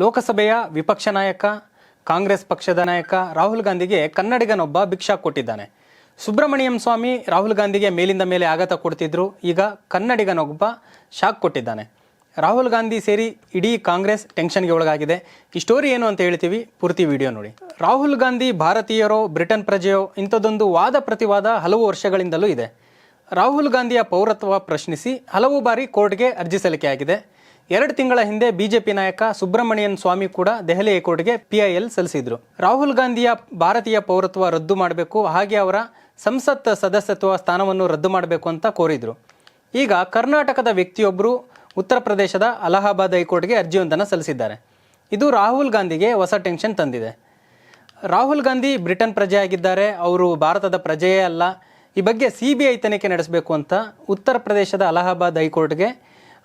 ಲೋಕಸಭೆಯ ವಿಪಕ್ಷ ನಾಯಕ, ಕಾಂಗ್ರೆಸ್ ಪಕ್ಷದ ನಾಯಕ ರಾಹುಲ್ ಗಾಂಧಿಗೆ ಕನ್ನಡಿಗನೊಬ್ಬ ಭಿಕ್ಷಾ ಕೊಟ್ಟಿದ್ದಾನೆ. ಸುಬ್ರಹ್ಮಣ್ಯಂ ಸ್ವಾಮಿ ರಾಹುಲ್ ಗಾಂಧಿಗೆ ಮೇಲಿಂದ ಮೇಲೆ ಆಘಾತ ಕೊಡ್ತಿದ್ರು, ಈಗ ಕನ್ನಡಿಗನೊಬ್ಬ ಶಾಕ್ ಕೊಟ್ಟಿದ್ದಾನೆ. ರಾಹುಲ್ ಗಾಂಧಿ ಸೇರಿ ಇಡೀ ಕಾಂಗ್ರೆಸ್ ಟೆನ್ಷನ್ಗೆ ಒಳಗಾಗಿದೆ. ಈ ಸ್ಟೋರಿ ಏನು ಅಂತ ಹೇಳ್ತೀವಿ, ಪೂರ್ತಿ ವಿಡಿಯೋ ನೋಡಿ. ರಾಹುಲ್ ಗಾಂಧಿ ಭಾರತೀಯರೋ, ಬ್ರಿಟನ್ ಪ್ರಜೆಯೋ ಇಂಥದ್ದೊಂದು ವಾದ ಪ್ರತಿವಾದ ಹಲವು ವರ್ಷಗಳಿಂದಲೂ ಇದೆ. ರಾಹುಲ್ ಗಾಂಧಿಯ ಪೌರತ್ವ ಪ್ರಶ್ನಿಸಿ ಹಲವು ಬಾರಿ ಕೋರ್ಟ್ಗೆ ಅರ್ಜಿ ಸಲ್ಲಿಕೆಯಾಗಿದೆ. ಎರಡು ತಿಂಗಳ ಹಿಂದೆ ಬಿಜೆಪಿ ನಾಯಕ ಸುಬ್ರಹ್ಮಣ್ಯನ್ ಸ್ವಾಮಿ ಕೂಡ ದೆಹಲಿ ಹೈಕೋರ್ಟ್ಗೆ ಪಿಐಎಲ್ ಸಲ್ಲಿಸಿದ್ರು. ರಾಹುಲ್ ಗಾಂಧಿಯ ಭಾರತೀಯ ಪೌರತ್ವ ರದ್ದು ಮಾಡಬೇಕು, ಹಾಗೆ ಅವರ ಸಂಸತ್ ಸದಸ್ಯತ್ವ ಸ್ಥಾನವನ್ನು ರದ್ದು ಮಾಡಬೇಕು ಅಂತ ಕೋರಿದ್ರು. ಈಗ ಕರ್ನಾಟಕದ ವ್ಯಕ್ತಿಯೊಬ್ಬರು ಉತ್ತರ ಪ್ರದೇಶದ ಅಲಹಾಬಾದ್ ಹೈಕೋರ್ಟ್ಗೆ ಅರ್ಜಿಯೊಂದನ್ನು ಸಲ್ಲಿಸಿದ್ದಾರೆ. ಇದು ರಾಹುಲ್ ಗಾಂಧಿಗೆ ಹೊಸ ಟೆನ್ಷನ್ ತಂದಿದೆ. ರಾಹುಲ್ ಗಾಂಧಿ ಬ್ರಿಟನ್ ಪ್ರಜೆಯಾಗಿದ್ದಾರೆ, ಅವರು ಭಾರತದ ಪ್ರಜೆಯೇ ಅಲ್ಲ, ಈ ಬಗ್ಗೆ ಸಿ ಬಿ ಐ ತನಿಖೆ ನಡೆಸಬೇಕು ಅಂತ ಉತ್ತರ ಪ್ರದೇಶದ ಅಲಹಾಬಾದ್ ಹೈಕೋರ್ಟ್ಗೆ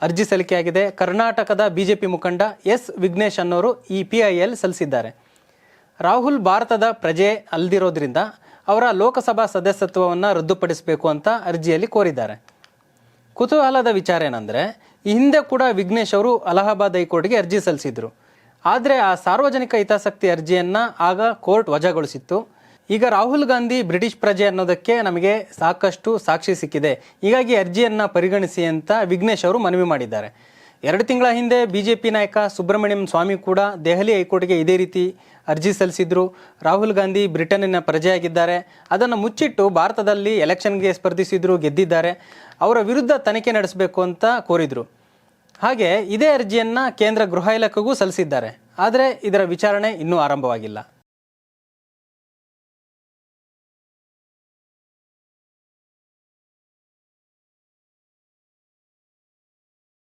ಅರ್ಜಿ ಸಲ್ಲಿಕೆಯಾಗಿದೆ ಕರ್ನಾಟಕದ ಬಿಜೆಪಿ ಮುಖಂಡ ಎಸ್ ವಿಘ್ನೇಶ್ ಅನ್ನೋರು ಈ ಪಿ ಐ ಎಲ್ ಸಲ್ಲಿಸಿದ್ದಾರೆ. ರಾಹುಲ್ ಭಾರತದ ಪ್ರಜೆ ಅಲ್ದಿರೋದ್ರಿಂದ ಅವರ ಲೋಕಸಭಾ ಸದಸ್ಯತ್ವವನ್ನು ರದ್ದುಪಡಿಸಬೇಕು ಅಂತ ಅರ್ಜಿಯಲ್ಲಿ ಕೋರಿದ್ದಾರೆ. ಕುತೂಹಲದ ವಿಚಾರ ಏನಂದರೆ, ಈ ಹಿಂದೆ ಕೂಡ ವಿಘ್ನೇಶ್ ಅವರು ಅಲಹಾಬಾದ್ ಹೈಕೋರ್ಟ್ಗೆ ಅರ್ಜಿ ಸಲ್ಲಿಸಿದ್ರು. ಆದರೆ ಆ ಸಾರ್ವಜನಿಕ ಹಿತಾಸಕ್ತಿ ಅರ್ಜಿಯನ್ನು ಆಗ ಕೋರ್ಟ್ ವಜಾಗೊಳಿಸಿತ್ತು. ಈಗ ರಾಹುಲ್ ಗಾಂಧಿ ಬ್ರಿಟಿಷ್ ಪ್ರಜೆ ಅನ್ನೋದಕ್ಕೆ ನಮಗೆ ಸಾಕಷ್ಟು ಸಾಕ್ಷಿ ಸಿಕ್ಕಿದೆ. ಹೀಗಾಗಿ ಅರ್ಜಿಯನ್ನು ಪರಿಗಣಿಸಿ ಅಂತ ವಿಘ್ನೇಶ್ ಅವರು ಮನವಿ ಮಾಡಿದ್ದಾರೆ. ಎರಡು ತಿಂಗಳ ಹಿಂದೆ ಬಿ ಜೆ ಪಿ ನಾಯಕ ಸುಬ್ರಹ್ಮಣ್ಯಂ ಸ್ವಾಮಿ ಕೂಡ ದೆಹಲಿ ಹೈಕೋರ್ಟ್ಗೆ ಇದೇ ರೀತಿ ಅರ್ಜಿ ಸಲ್ಲಿಸಿದ್ರು. ರಾಹುಲ್ ಗಾಂಧಿ ಬ್ರಿಟನ್ನಿನ ಪ್ರಜೆಯಾಗಿದ್ದಾರೆ. ಅದನ್ನು ಮುಚ್ಚಿಟ್ಟು ಭಾರತದಲ್ಲಿ ಎಲೆಕ್ಷನ್ಗೆ ಸ್ಪರ್ಧಿಸಿದ್ರು, ಗೆದ್ದಿದ್ದಾರೆ. ಅವರ ವಿರುದ್ಧ ತನಿಖೆ ನಡೆಸಬೇಕು ಅಂತ ಕೋರಿದ್ರು. ಹಾಗೆ ಇದೇ ಅರ್ಜಿಯನ್ನು ಕೇಂದ್ರ ಗೃಹ ಇಲಾಖೆಗೂ ಸಲ್ಲಿಸಿದ್ದಾರೆ. ಆದರೆ ಇದರ ವಿಚಾರಣೆ ಇನ್ನೂ ಆರಂಭವಾಗಿಲ್ಲ.